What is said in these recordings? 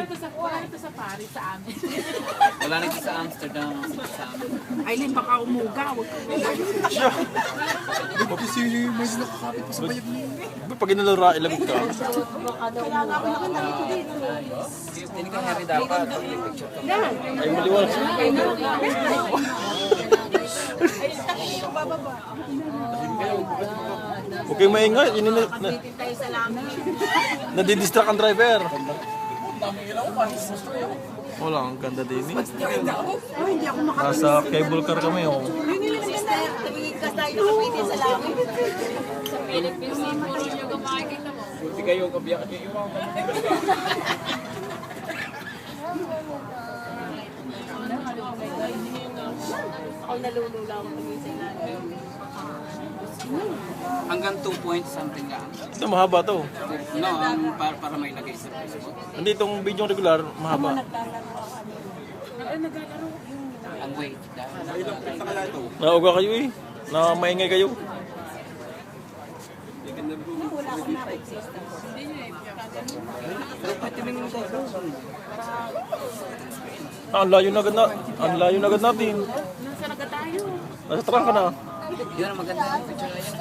Ito sa, wala ito sa Paris, sa amin. Wala nito sa Amsterdam. Sa amin. Aileen, baka umuga. Huwag ka Bakit si may nakakapit pa sa bayag niya? Pag inalura, ilagot ka. Hindi ka Harry dapat. Picture ka. Ay, maliwanag. Huwag kayong maingay. Yung na, na, nadidistract ang driver. Wala, ang ganda din eh. Nasa cable car kami oh. Buti kayo kabiyak kayo. Hanggang 2 point something lang. Ito mahaba to. No, ang para, para may lagay sa Facebook. Hindi itong video regular, mahaba. Ang weight. dahil- Nauga kayo eh. Na maingay kayo. Ah, ang layo na agad na. Ang layo na agad natin. Nasa naga tayo. Nasa truck ka na. Yun ang maganda yung picture na yun.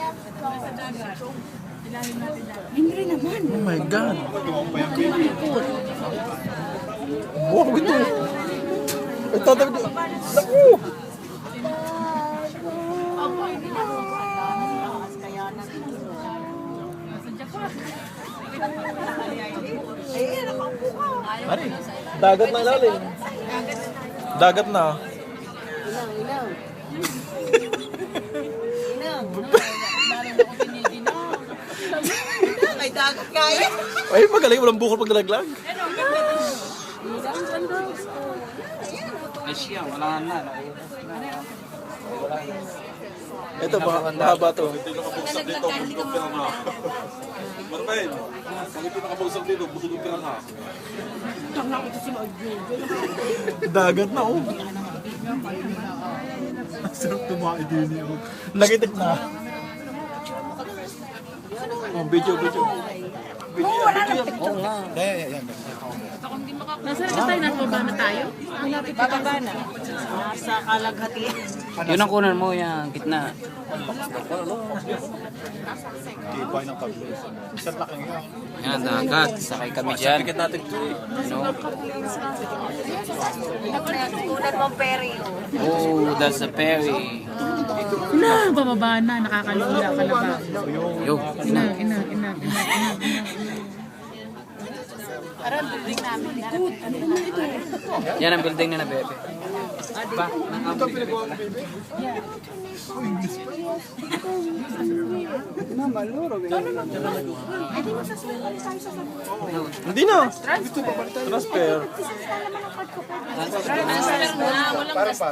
Oh my God. Wow, ito. Ay, tatawid. Naku! Ari, dagat na ilalim. Dagat na. May dagat kaya. Ay, magaling. Walang bukol pag nalaglag. Ay siya, wala na. Ito, ma- mahaba to. Marvel, pag ito nakabagsak dito, busog yung pirang ha. Dagat na, oh. Sarap tumae din yun. Nagitik na. Oh, video, video. Video, video. Oo nga. Nasa naga tayo? Nasa baba na tayo? Bababa na. Nasa kalaghati. Yun ang kunan mo, yung gitna. Kibay ng kable. Isang laking yan. Yan, dagat. Sakay kami dyan. Pikit natin to eh. No? Kunan mo peri. Oh, that's a ferry. Na, bababa na. Nakakalula ka na ba? Yo, Ina, ina, ina, ina, ina, ina. Parang building namin. Good. Ano naman ito? yan ang building na nabebe. Ba, nakabili. Hindi na. Transfer. Transfer na. Walang gasto.